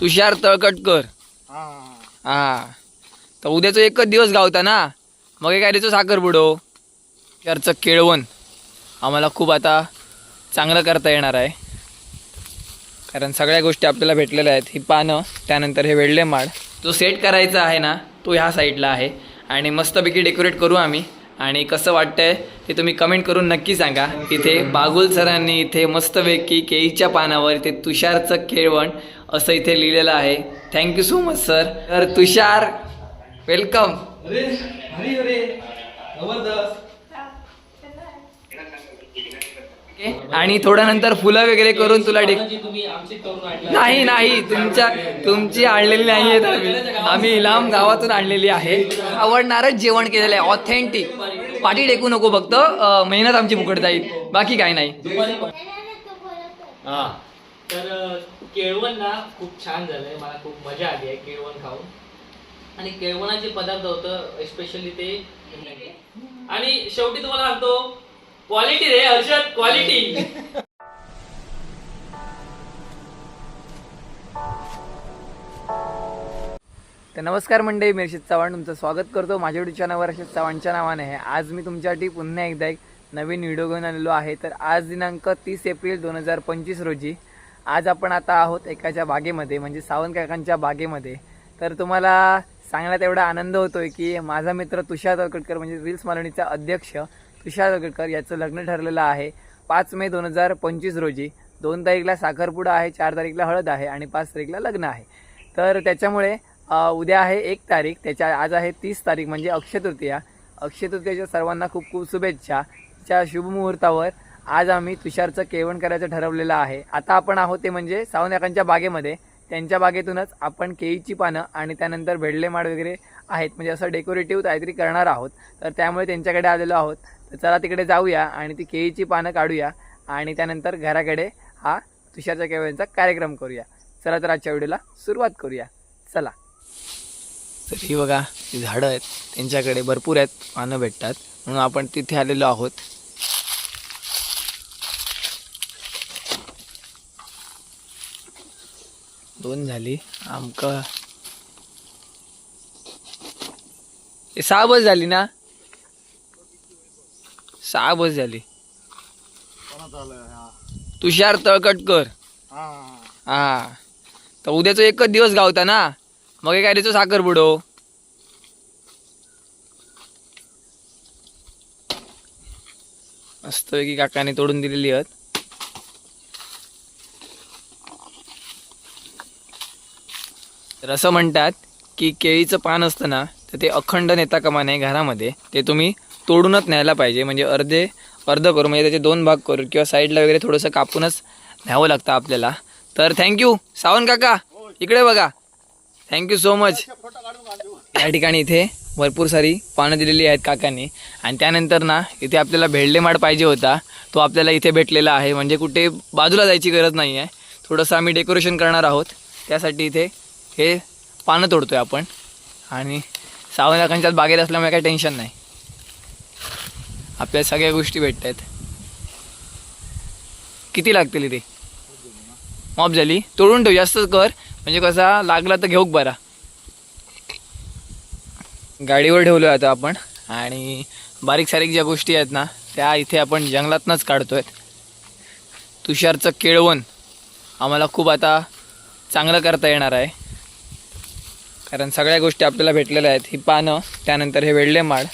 तुषार तळकटकर हा. हा. तर उद्याचं एकच दिवस गावता ना? मग काय द्यायचं साखर बुडो तुषारचं केळवण. आम्हाला खूप आता चांगलं करता येणार आहे. कारण सगळ्या गोष्टी आपल्याला भेटलेल्या आहेत. ही पानं त्यानंतर हे वेळले माड जो सेट करायचा आहे ना तो ह्या साईडला आहे. आणि मस्तपैकी डेकोरेट करू आम्ही. आणि कसं वाटतंय ते तुम्ही कमेंट करून नक्की सांगा. इथे बागुल सरांनी इथे मस्तपैकी केळीच्या पानावर इथे तुषारचं केळवण असं इथे लिहिलेलं आहे. थँक्यू सो मच सर तर तुषार वेलकम अरे अरे अरे जबरदस्त. आणि थोड्या नंतर फुलं वगैरे करून तुला डे तुम्ही आमचे करून आणला नाही नाही तुमच्या तुमची आणलेली नाही आहेत आम्ही. आम्ही लांब गावातून आणलेली आहे. आवडणारच जेवण केलेलं आहे. ऑथेंटिक पाठी टेकू नको फक्त. मेहनत आमची फुकट जाईल बाकी काय नाही. हा. केळवण ना खूप छान झालंय. मला खूप मजा आली आहे केळवण खाऊन. आणि केळवणाचे पदार्थ होतं स्पेशली ते आणि शेवटी तुम्हाला सांगतो क्वालिटी रे हर्षद क्वालिटी तर नमस्कार मंडळी मी अर्षित चव्हाण तुमचं स्वागत करतो. माझ्या युट्यूब चॅनलवर अर्षित चव्हाणच्या नावाने आहे. आज मी तुमच्यासाठी पुन्हा एकदा एक नवीन व्हिडिओ घेऊन आलेलो आहे. तर आज दिनांक तीस एप्रिल दोन हजार पंचवीस रोजी आज आपण आता आहोत एकाच्या बागेमध्ये म्हणजे सावंत काकांच्या बागेमध्ये. तर तुम्हाला सांगण्यात एवढा आनंद होतोय की माझा मित्र तुषार तळकटकर म्हणजे रील्स मालणीचा अध्यक्ष तुषार तळकटकर याचं लग्न ठरलेलं आहे पाच मे दोन हजार पंचवीस रोजी. दोन तारीखला साखरपुडा आहे चार तारीखला हळद आहे आणि पाच तारीखला लग्न आहे. तर त्याच्यामुळे उद्या आहे एक तारीख त्याच्या आज आहे तीस तारीख म्हणजे अक्षय तृतीया. अक्षय तृतीयाच्या सर्वांना खूप खूप शुभेच्छा. त्या शुभमुहूर्तावर आज आम्ही तुषारचं केवण करायचं ठरवलेलं आहे. आता आपण आहोत ते म्हणजे सावंतकांच्या बागेमध्ये. त्यांच्या बागेतूनच आपण केळीची पानं आणि त्यानंतर भेडलेमाड वगैरे आहेत. म्हणजे असं डेकोरेटिव्ह काहीतरी करणार आहोत. तर त्यामुळे त्यांच्याकडे आलेलो आहोत. तर चला तिकडे जाऊया आणि ती केळीची पानं काढूया आणि त्यानंतर घराकडे हा तुषारच्या केवळचा कार्यक्रम करूया. चला तर आजच्या व्हिडिओला सुरुवात करूया. चला. तर ही बघा ती झाडं आहेत. त्यांच्याकडे भरपूर आहेत पानं भेटतात. म्हणून आपण तिथे आलेलो आहोत. दोन झाली. आमका सहा बस झाली ना? सहा बस झाली. तुषार तळकटकर हा. हा. तर उद्याचं एकच दिवस गावता ना? मग काय द्यायचं साखर बुडो मस्त की काकाने तोडून दिलेली आहेत. तर असं म्हणतात की केळीचं पान असतं ना तर ते अखंड नेता कमाने घरामध्ये ते तुम्ही तोडूनच न्यायला पाहिजे. म्हणजे अर्धे अर्ध करू म्हणजे त्याचे दोन भाग करू किंवा साईडला वगैरे थोडंसं कापूनच न्यावं लागतं आपल्याला. तर थँक्यू सावंत काका इकडे बघा. थँक्यू सो मच या ठिकाणी इथे भरपूर सारी पानं दिलेली आहेत काकांनी. आणि त्यानंतर ना इथे आपल्याला भेळलेमाड पाहिजे होता. तो आपल्याला इथे भेटलेला आहे. म्हणजे कुठे बाजूला जायची गरज नाही आहे थोडंसं आम्ही डेकोरेशन करणार आहोत. त्यासाठी इथे हे पानं तोडतोय आपण. आणि सावंत काकांच्याच बागेत असल्यामुळे काही टेन्शन नाही. आपल्या सगळ्या गोष्टी भेटत आहेत किती लागतील इथे? मॉप झाली. तोडून ठेव जास्तच कर. म्हणजे कसा लागला तर घेऊ बरा. गाडीवर ठेवलो आता आपण. आणि बारीक सारीक ज्या गोष्टी आहेत ना त्या इथे आपण जंगलातनंच काढतोय. तुषारचं केळवण आम्हाला खूप आता चांगलं करता येणार आहे. कारण सगळ्या गोष्टी आपल्याला भेटलेल्या आहेत. ही पानं त्यानंतर हे वेळले माड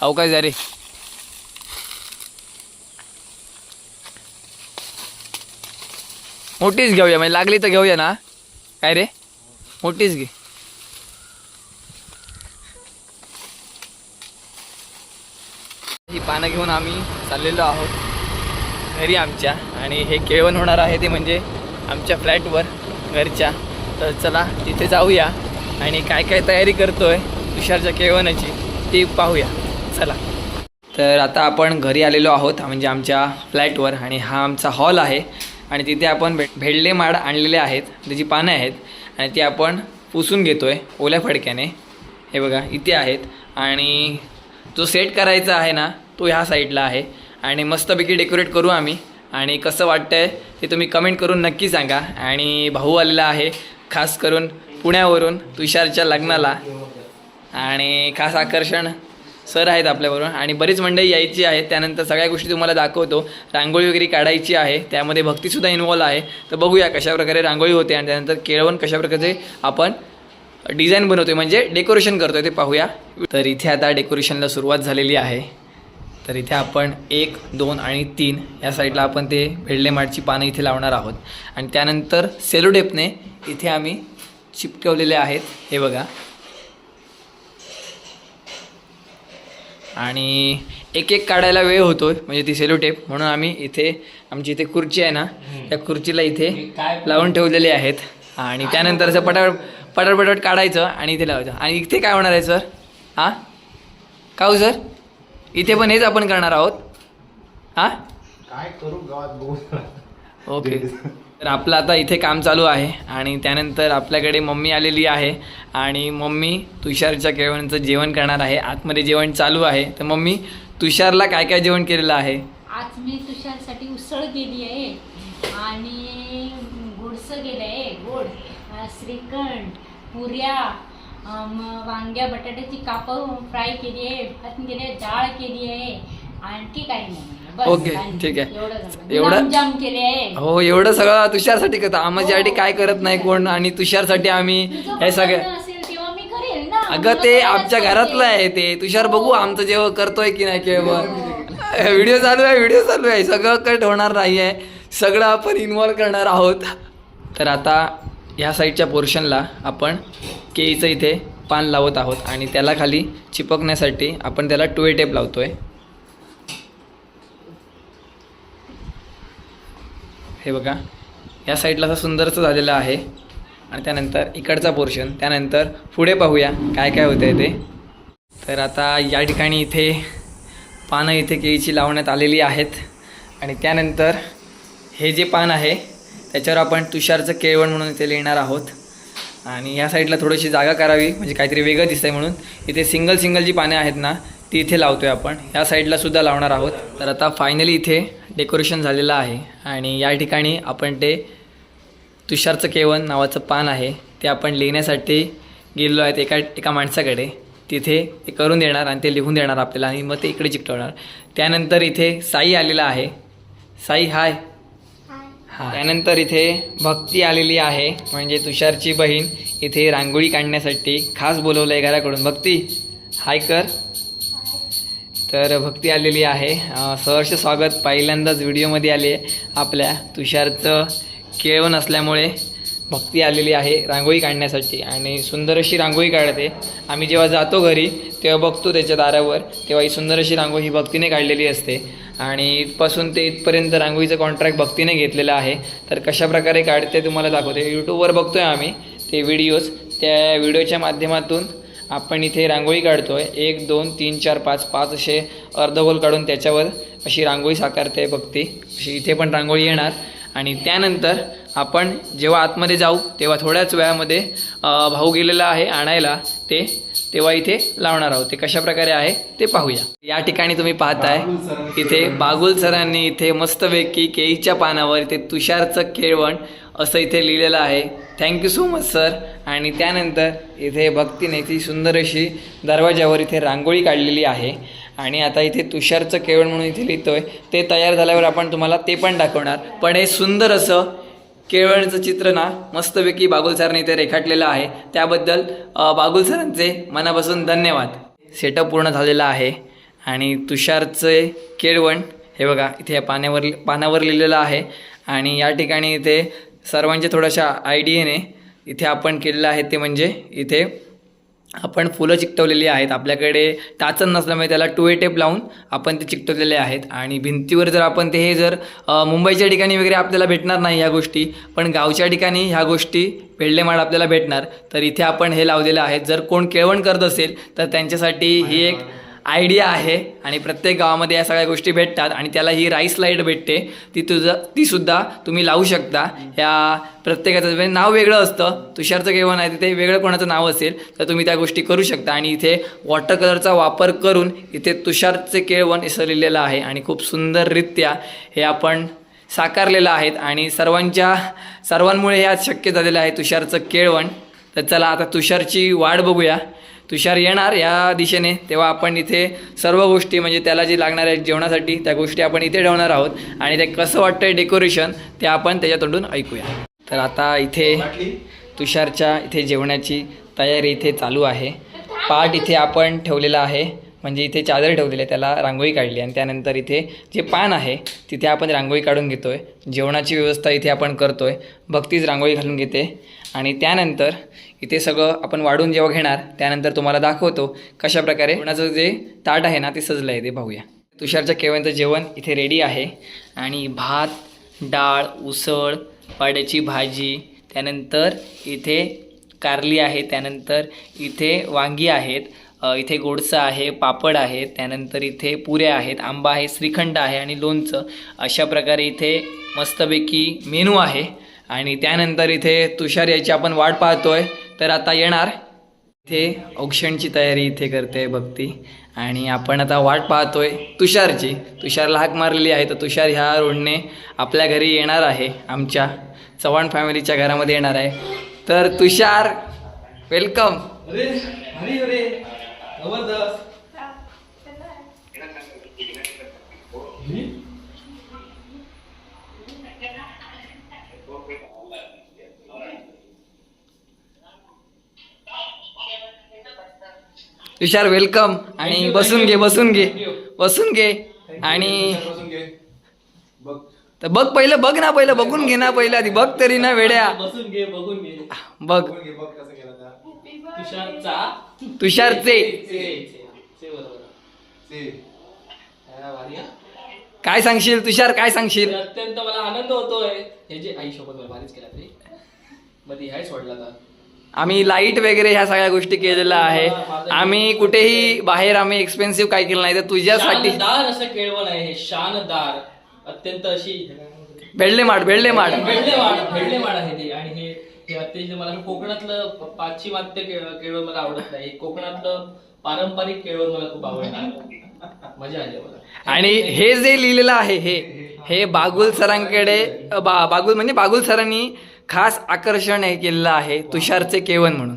अव काय जा रे मोठीच घेऊया म्हणजे लागली तर घेऊया ना? काय रे? मोठीच घे. ही पानं घेऊन आम्ही चाललेलो आहोत घरी आमच्या. आणि हे केळवण होणार आहे ते म्हणजे आमच्या फ्लॅटवर घरच्या. तर चला तिथे जाऊया आणि काय काय तयारी करतोय तुषारच्या केवनाची ती पाहूया. चला. तर आता आपण घरी आलेलो आहोत म्हणजे आमच्या फ्लॅटवर आणि हा आमचा हॉल आहे आणि तिथे आपण भे भेडले माड आणलेले आहेत त्याची पानं आहेत आणि ती आपण पुसून घेतो आहे ओल्या फडक्याने. हे बघा इथे आहेत आणि जो सेट करायचा आहे ना तो ह्या साईडला आहे आणि मस्तपैकी डेकोरेट करू आम्ही. आणि कसं वाटतं आहे ते तुम्ही कमेंट करून नक्की सांगा. आणि भाऊ आलेला आहे खास करून पुण्यावरून तुषारच्या लग्नाला. आणि खास आकर्षण सर आहेत आपल्याबरोबर. आणि बरीच मंडळी यायची आहे त्यानंतर सगळ्या गोष्टी तुम्हाला दाखवतो. रांगोळी वगैरे काढायची आहे. त्यामध्ये भक्तीसुद्धा इन्वॉल्व आहे. तर बघूया कशा प्रकारे रांगोळी होते आणि त्यानंतर केळवण कशा प्रकारे आपण डिझाईन बनवतोय म्हणजे डेकोरेशन करतोय ते पाहूया. तर इथे आता डेकोरेशनला सुरुवात झालेली आहे. तर इथे आपण एक दोन आणि तीन या साईडला आपण ते भेडले माठची पानं इथे लावणार आहोत. आणि त्यानंतर सेलोटेपने इथे आम्ही चिपकवलेले आहेत. हे बघा. आणि एक एक काढायला वेळ होतो म्हणजे ती सेलोटेप. म्हणून आम्ही इथे आमची इथे खुर्ची आहे ना त्या खुर्चीला इथे लावून ठेवलेले आहेत. आणि त्यानंतर असं पटापट पटापट काढायचं आणि इथे लावायचं. आणि इथे काय होणार आहे सर? हां? का हो सर? इथे पण हेच आपण करणार आहोत. हां? काय करू गावात बघू. ओके. तर आपलं आता इथे काम चालू आहे आणि त्यानंतर आपल्याकडे मम्मी आलेली आहे आणि मम्मी तुषारच्या केळवणचं जेवण करणार आहे. आतमध्ये जेवण चालू आहे. तर मम्मी तुषारला काय काय जेवण केलेलं आहे? आज मी तुषारसाठी उसळ केली आहे आणि गोडसं केलं आहे गोड श्रीखंड पुऱ्या वांग्या बटाट्याची कापं फ्राय केली आहे भात केली आहे डाळ केली आहे. आणखी काही नाही बस, ओके, ठीक आहे. एवढं आहे. हो एवढं सगळं तुषारसाठी करतो. आम्हासाठी काय करत नाही कोण आणि तुषारसाठी आम्ही हे सगळं पसंत असेल तेव्हा मी करेल ना. अगं ते आमच्या. घरातलं आहे ते. तुषार बघू आमचं जेवण करतोय की नाही केवळ व्हिडिओ चालू आहे व्हिडिओ चालू आहे. सगळं कट होणार नाही आहे सगळं आपण इन्वॉल्व करणार आहोत. तर आता ह्या साईडच्या पोर्शनला आपण केळीचं इथे पान लावत आहोत आणि त्याला खाली चिपकण्यासाठी आपण त्याला टुए टेप लावतो आहे हे बघा या साईडला असं सुंदरचं झालेलं आहे. आणि त्यानंतर इकडचा पोर्शन त्यानंतर पुढे पाहूया काय काय होतं आहे ते. तर आता या ठिकाणी इथे पानं इथे केळीची लावण्यात आलेली आहेत. आणि त्यानंतर हे जे पान आहे त्याच्यावर आपण तुषारचं केळवण म्हणून इथे लिहिणार आहोत. आणि या साईडला थोडीशी जागा करावी म्हणजे काहीतरी वेगळं दिसतंय म्हणून. इथे सिंगल सिंगल जी पाने आहेत ना ती इथे लावतो आहे आपण. या साईडलासुद्धा लावणार आहोत. तर आता फायनली इथे डेकोरेशन झालेलं आहे. आणि या ठिकाणी आपण ते तुषारचं केवण नावाचं पान आहे ते आपण लिहिण्यासाठी गेलेलो आहेत एका एका माणसाकडे. तिथे ते करून देणार आणि ते लिहून देणार आपल्याला आणि मग ते इकडे चिकटवणार. त्यानंतर इथे साई आलेला आहे. साई हाय त्यानंतर इथे भक्ती आलेली आहे म्हणजे तुषारची बहीण. इथे रांगोळी काढण्यासाठी खास बोलवलं आहे घराकडून. भक्ती हाय कर. तर भक्ती आलेली आहे. सहर्ष स्वागत पहिल्यांदाच व्हिडिओमध्ये आले आपल्या तुषारचं केळवण असल्यामुळे भक्ती आलेली आहे रांगोळी काढण्यासाठी. आणि सुंदर अशी रांगोळी काढते. आम्ही जेव्हा जातो घरी तेव्हा बघतो त्याच्या दारावर. तेव्हा ही सुंदर अशी रांगोळी ही भक्तीने काढलेली असते. आणि इथपासून ते इथपर्यंत रांगोळीचं कॉन्ट्रॅक्ट भक्तीने घेतलेलं आहे. तर कशा प्रकारे काढते तुम्हाला दाखवते. यूट्यूबवर आहे आम्ही ते व्हिडिओज त्या व्हिडिओच्या माध्यमातून आपण इथे रांगोळी काढतो आहे एक दोन तीन चार पाच पाच असे अर्धगोल काढून त्याच्यावर अशी रांगोळी साकारते भक्ती. अशी इथे पण रांगोळी येणार. आणि त्यानंतर आपण जेव्हा आतमध्ये जाऊ तेव्हा थोड्याच वेळामध्ये भाऊ गेलेला आहे आणायला. ते तेव्हा इथे लावणार आहोत. ते कशा प्रकारे आहे ते पाहूया. या ठिकाणी तुम्ही पाहताय इथे बागुल सरांनी इथे मस्तपैकी केळीच्या पानावर इथे तुषारचं केळवण असं इथे लिहिलेलं आहे. थँक्यू सो मच सर आणि त्यानंतर इथे भक्तीने ती सुंदर अशी दरवाजावर इथे रांगोळी काढलेली आहे. आणि आता इथे तुषारचं केळवण म्हणून इथे लिहितोय. ते तयार झाल्यावर आपण तुम्हाला ते पण दाखवणार. पण हे सुंदर असं केळवणचं चित्र ना मस्तपैकी बागुल सरांनी इथे रेखाटलेलं आहे. त्याबद्दल बागुल सरांचे मनापासून धन्यवाद. सेटअप पूर्ण झालेला आहे. आणि तुषारचे केळवण हे बघा इथे या पाण्यावर पानावर लिहिलेलं आहे. आणि या ठिकाणी इथे सर्वांच्या थोड्याशा आयडियेने इथे आपण केलेलं आहे ते म्हणजे इथे आपण फुलं चिकटवलेली आहेत. आपल्याकडे टाचन नसल्यामुळे त्याला टू ए टेप लावून आपण ते चिकटवलेले आहेत. आणि भिंतीवर जर आपण ते हे जर मुंबईच्या ठिकाणी वगैरे आपल्याला भेटणार नाही ह्या गोष्टी पण गावच्या ठिकाणी ह्या गोष्टी भेडलेमाड आपल्याला भेटणार तर इथे आपण हे लावलेलं आहे जर कोण केळवण करत असेल तर त्यांच्यासाठी ही एक आयडिया आहे आणि प्रत्येक गावामध्ये या सगळ्या गोष्टी भेटतात आणि त्याला ही राईस लाइट भेटते. ती तुझं तीसुद्धा तुम्ही लावू शकता. या प्रत्येकाचं म्हणजे नाव वेगळं असतं. तुषारचं केव्हा नाही तिथे वेगळं कोणाचं नाव असेल तर तुम्ही त्या गोष्टी करू शकता. आणि इथे वॉटर कलरचा वापर करून इथे तुषारचे केळवण असं लिहिलेलं आहे आणि खूप सुंदररित्या हे आपण साकारलेलं आहेत. आणि सर्वांच्या सर्वांमुळे हे आज शक्य झालेलं आहे तुषारचं केळवण तर चला आता तुषारची वाट बघूया. तुषार येणार या दिशेने. तेव्हा आपण इथे सर्व गोष्टी म्हणजे त्याला जे लागणार आहेत जेवणासाठी त्या गोष्टी आपण इथे ठेवणार आहोत. आणि ते कसं वाटतंय डेकोरेशन ते आपण त्याच्या तोंडून ऐकूया. तर आता इथे तुषारच्या इथे जेवणाची तयारी इथे चालू आहे. पाट इथे आपण ठेवलेला आहे. म्हणजे इथे चादर ठेवलेली आहे त्याला रांगोळी काढली आणि त्यानंतर इथे जे पान आहे तिथे आपण रांगोळी काढून घेतोय. जेवणाची व्यवस्था इथे आपण करतोय. भक्तीच रांगोळी घालून घेते. आणि त्यानंतर इथे सगळं आपण वाढून जेव्हा घेणार त्यानंतर तुम्हाला दाखवतो कशाप्रकारे कोणाचं जे ताट आहे ना ते सजलं आहे ते पाहूया तुषारच्या केव्यांचं जेवण इथे रेडी आहे. आणि भात डाळ उसळ पाड्याची भाजी त्यानंतर इथे कारली आहे त्यानंतर इथे वांगी आहेत इथे गोडसं आहे पापड आहे त्यानंतर इथे पुऱ्या आहेत आंबा आहे श्रीखंड आहे आणि लोणचं. अशा प्रकारे इथे मस्तपैकी मेनू आहे. आणि त्यानंतर इथे तुषार याची आपण वाट पाहतोय. तर आता येणार. इथे औक्षणची तयारी इथे करते भक्ती. आणि आपण आता वाट पाहतोय तुषारची. तुषारला हाक मारलेली आहे. तर तुषार ह्या रोडने आपल्या घरी येणार आहे. आमच्या चव्हाण फॅमिलीच्या घरामध्ये येणार आहे. तर तुषार वेलकम. अरे अरे अरे जबरदस्त. तुषार वेलकम आणि बसून घे बसून घे. बसून घे. आणि बघ. तर बघ पहिलं बघ ना पहिलं बघून घे ना पहिलं आधी. बघ तरी ना वेड्या. बसून घे बघून घे. बघ. तुषारचा. काय सांगशील? तुषार काय सांगशील? तर अत्यंत मला आनंद होतोय. हे जे आई सोबत केला ते मध्ये हाय सोडला तर. आम्ही लाइट वगैरे ह्या सगळ्या गोष्टी केलेल्या आहे. आम्ही कुठेही बाहेर आम्ही एक्सपेन्सिव्ह काय केलं नाही. तर तुझ्यासाठी शानदार असं केळवण आहे हे शानदार. अत्यंत अशी भेडले माड भेडले माड भेडले वाड भेडले आहे ते. आणि हे हे अत्यंत मला कोकणातलं पाश्चिमात्य केळ- केळवण मला आवडत नाही. कोकणातलं पारंपरिक केळवण मला खूप आवडतं मजा आली मला. आणि हे जे लिहिलेलं आहे हे हे बागुल सरांकडे बा बागुल म्हणजे बागुल सरांनी खास आकर्षण हे केलेलं आहे तुषारचे केवन म्हणून.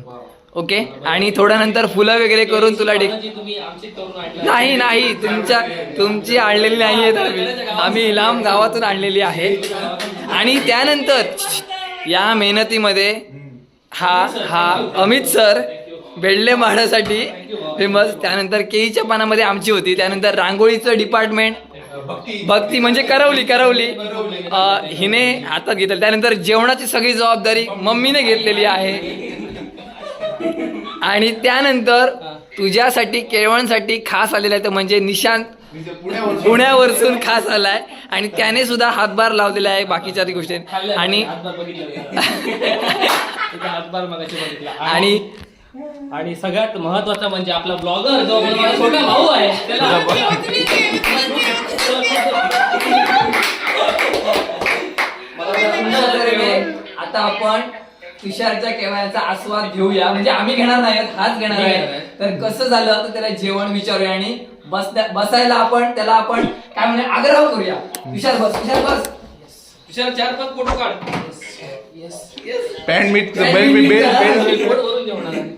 ओके? आणि थोड्या नंतर फुलं वगैरे करून तुला डे जी तुम्ही आमची करून आणला नाही नाही. तुमच्या तुमची आणलेली नाही आहेत. आम्ही लांब गावातून आणलेली आहे. आणि त्यानंतर या मेहनतीमध्ये हा हा अमित सर बेडले माडण्यासाठी फेमस त्यानंतर केळीच्या पानामध्ये आमची होती. त्यानंतर रांगोळीचं डिपार्टमेंट भक्ती. म्हणजे करवली करवली. हिने हातात घेतलं. त्यानंतर जेवणाची सगळी जबाबदारी मम्मीने घेतलेली आहे. आणि त्यानंतर तुझ्यासाठी केळवणसाठी खास आलेला आहे तो म्हणजे निशांत पुण्यावर पुण्यावरसून खास आलाय. आणि त्याने सुद्धा हातभार लावलेला आहे बाकीच्या गोष्टी आणि आणि आणि सगळ्यात महत्त्वाचा म्हणजे आपला ब्लॉगर जो माझा छोटा भाऊ आहे त्याला आता आपण तुषारच्या केवळाचा आस्वाद घेऊया. म्हणजे आम्ही घेणार नाही आहोत, हाच घेणार आहे. तर कसं झालं तर त्याला जेवण विचारूया आणि बस बसायला आपण त्याला आपण काय म्हणजे आग्रह करूया. तुषार बस तुषार बस. तुषार चार पाच फोटो काढ. पॅन्ट भरून.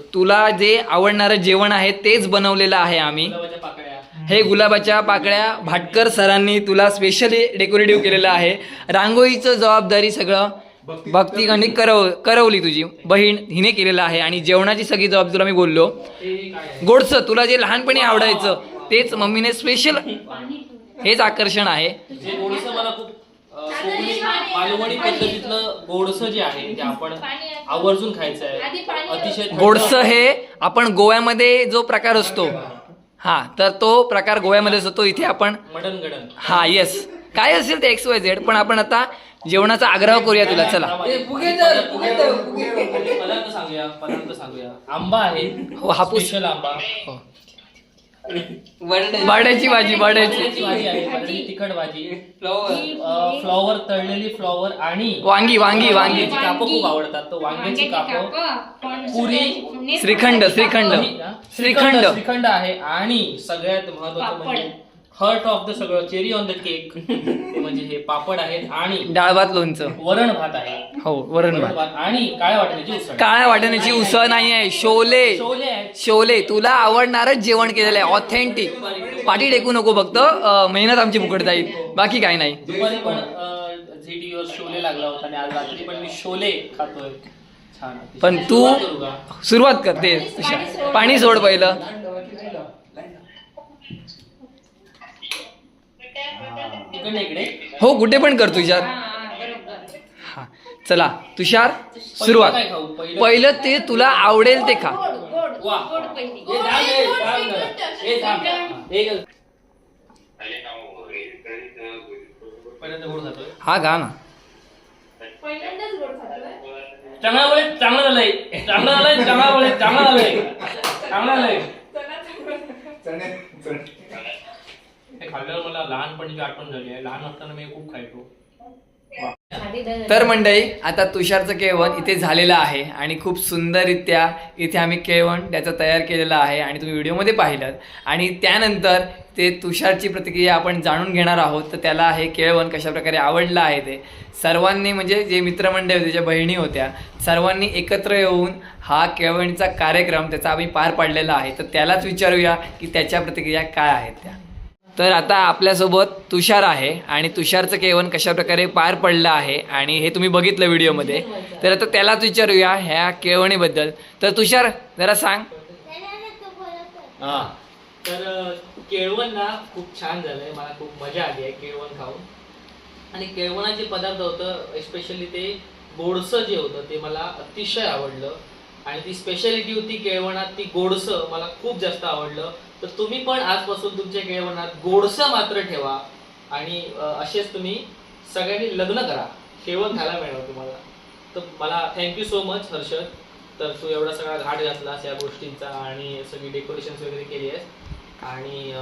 तुला जे आवडणारं जेवण आहे तेच बनवलेलं आहे आम्ही. हे गुलाबाच्या पाकळ्या भाटकर सरांनी तुला स्पेशली डेकोरेटिव्ह केलेलं आहे. रांगोळीचं जबाबदारी सगळं भक्तीकडे करव करवली तुझी. बहीण हिने केलेलं आहे आणि जेवणाची सगळी जबाबदारी तुला मी बोललो? गोडसं तुला जे लहानपणी आवडायचं तेच मम्मीने स्पेशल हेच आकर्षण आहे जे गोडसं मला खूप अं, मालवणी पद्धतीतलं गोडसं जे आहे ते आपण आवर्जून खायचं आहे अतिशय थंड- गोडसं हे आपण गोव्यामध्ये जो प्रकार असतो. हा तर तो प्रकार गोव्यामध्ये असतो इथे आपण मटन गडन. हा येस काय असेल ते एक्स वाय झेड पण आपण आता जेवणाचा आग्रह करूया तुला. चला. पदार्थ सांगूया पदार्थ सांगूया. आंबा आहे. हो, हापूस. स्पेशल आंबा. हो. बटाट्याची भाजी बटाट्याची तिखट भाजी. फ्लॉवर. तळलेली फ्लॉवर आणि वांगी वांगी वांगी. कापं खूप आवडतात. तर वांग्याची कापं पुरी श्रीखंड श्रीखंड हा? श्रीखंड श्रीखंड. आहे. आणि सगळ्यात महत्वाचं. म्हणजे हर्ट ऑफ द सगळं चेरी ऑन द केक म्हणजे हे पापड आहेत आणि डाळ भात लोणचं. वरण भात आहे. हो वरण वरण भात. भात. आणि काळ्या वाटण्याची उसळ? काळ्या वाटण्याची उसळ नाही आहे? शोले. शोले आहेत. शोले. तुला आवडणारच जेवण केलेलं आहे. ऑथेंटिक पाठी टेकू नको फक्त. अं, मेहनत आमची फुकट जाईल. बाकी काही नाही. दुपारी पण झी टीव्हीवर शोले लागला होता आणि आज रात्री पण मी शोले खातोय. छान. पण तू सुरुवात करू का? सुरुवात करते. पाणी सोड. पहिलं. इकडे इकडे. हो कुठे पण कर तुषार हा चला तुषार सुरुवात. काय खाऊ पहिलं. पहिलं ते तुला आवडेल ते खा. वा. हे हे. हे. हा, हे. पहिल्यांदा गोड खातोय हा गा ना. चांगला बोले चांगलं झालंय. चांगलं झालंय चांगला बोले चांगलं झालंय. चांगलं झालंय. चणे चणे. हे खाल्ल्यावर मला लहानपणीची आठवण झाली आहे. लहान असताना मी खूप खायचो. तर मंडळी आता तुषारचं केळवण इथे झालेलं आहे आणि खूप सुंदररित्या इथे आम्ही केळवण त्याचं तयार केलेलं आहे आणि तुम्ही व्हिडिओमध्ये पाहिलं आणि त्यानंतर ते तुषारची प्रतिक्रिया आपण जाणून घेणार आहोत. तर त्याला हे केळवण कशाप्रकारे आवडलं आहे ते. सर्वांनी म्हणजे जे मित्रमंडळ होते ज्या बहिणी होत्या सर्वांनी एकत्र येऊन हा केळवणीचा कार्यक्रम त्याचा आम्ही पार पाडलेला आहे. तर त्यालाच विचारूया की त्याच्या प्रतिक्रिया काय आहेत त्या. तर आता आपल्यासोबत तुषार आहे आणि तुषारचं केवण कशा प्रकारे पार पडलं आहे आणि हे तुम्ही बघितलं व्हिडिओमध्ये. तर आता त्यालाच विचारूया ह्या केळवणीबद्दल. तर तुषार जरा सांग. हा. तर केळवण ना खूप छान झालंय. मला खूप मजा आली आहे केळवण खाऊन. आणि केळवणाचे पदार्थ होतं एस्पेशली ते गोडसं जे होतं ते मला अतिशय आवडलं. आणि ती स्पेशालिटी होती केळवणात ती गोडसं मला खूप जास्त आवडलं. तर तुम्ही पण आजपासून तुमच्या केळवणात गोडसं मात्र ठेवा आणि असेच तुम्ही सगळ्यांनी लग्न करा. केळवण खायला मिळणार तुम्हाला. तर मला थँक्यू सो मच हर्षद. तर तू एवढा सगळा घाट घातलास या गोष्टींचा आणि सगळी डेकोरेशन वगैरे केली आहेस. आणि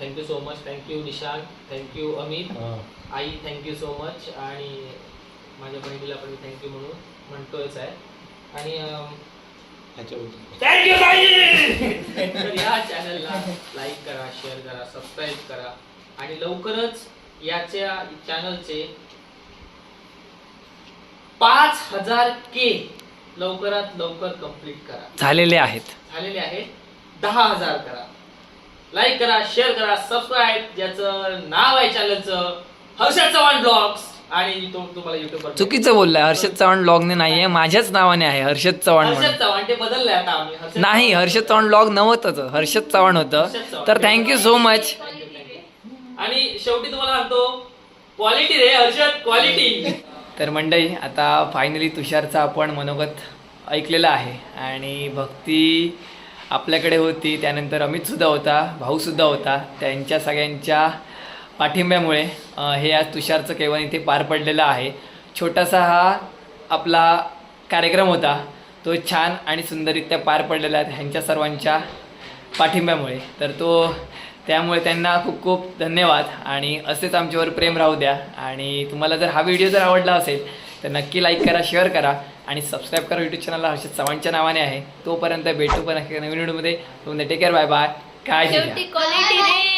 thank you so much thank you Nishant thank you Amit. I thank you so much आणि माझ्या बहिणीला पण मी थँक्यू म्हणून म्हणतोयच आहे. आणि थँक्यू तर या चॅनलला लाईक करा शेअर करा सबस्क्राईब करा. आणि लवकरच याच्या चॅनलचे पाच हजार के लवकरात लवकर कंप्लीट करा. झालेले आहेत. झालेले आहेत. दहा हजार करा. लाईक करा शेअर करा सबस्क्राईब ज्याचं नाव आहे चॅनलचं हर्षद चव्हाण ब्लॉग्स आणि तो तुम्हाला युट्यूबवर चुकीचं बोललाय. हर्षद चव्हाण ब्लॉगने नाही आहे माझ्याच नावाने आहे. हर्षद चव्हाण म्हणून. चव्हाण ते बदललंय आता आम्ही. हर्षद नाही. हर्षद चव्हाण ब्लॉग नव्हतंच. हर्षद चव्हाण होतं. तर थँक्यू सो मच आणि शेवटी तुम्हाला सांगतो क्वालिटी रे हर्षद क्वालिटी तर मंडळी आता फायनली तुषारचा आपण मनोगत ऐकलेलं आहे. आणि भक्ती आपल्याकडे होती. त्यानंतर अमितसुद्धा होता भाऊसुद्धा होता. त्यांच्या सगळ्यांच्या पाठिंब्यामुळे हे आज तुषारचं केवळ इथे पार पडलेलं आहे. छोटासा हा आपला कार्यक्रम होता. तो छान आणि सुंदररित्या पार पडलेला आहे ह्यांच्या सर्वांच्या पाठिंब्यामुळे. तर तो त्यामुळे त्यांना खूप खूप धन्यवाद. आणि असेच आमच्यावर प्रेम राहू द्या. आणि तुम्हाला जर हा व्हिडिओ जर आवडला असेल तर नक्की लाईक करा शेअर करा. आणि सबस्क्राईब करा यूट्यूब चॅनलला हर्षद चव्हाणच्या नावाने आहे. तोपर्यंत भेटू पण नवीन व्हिडिओमध्ये. तुम्ही take care bye bye quality रे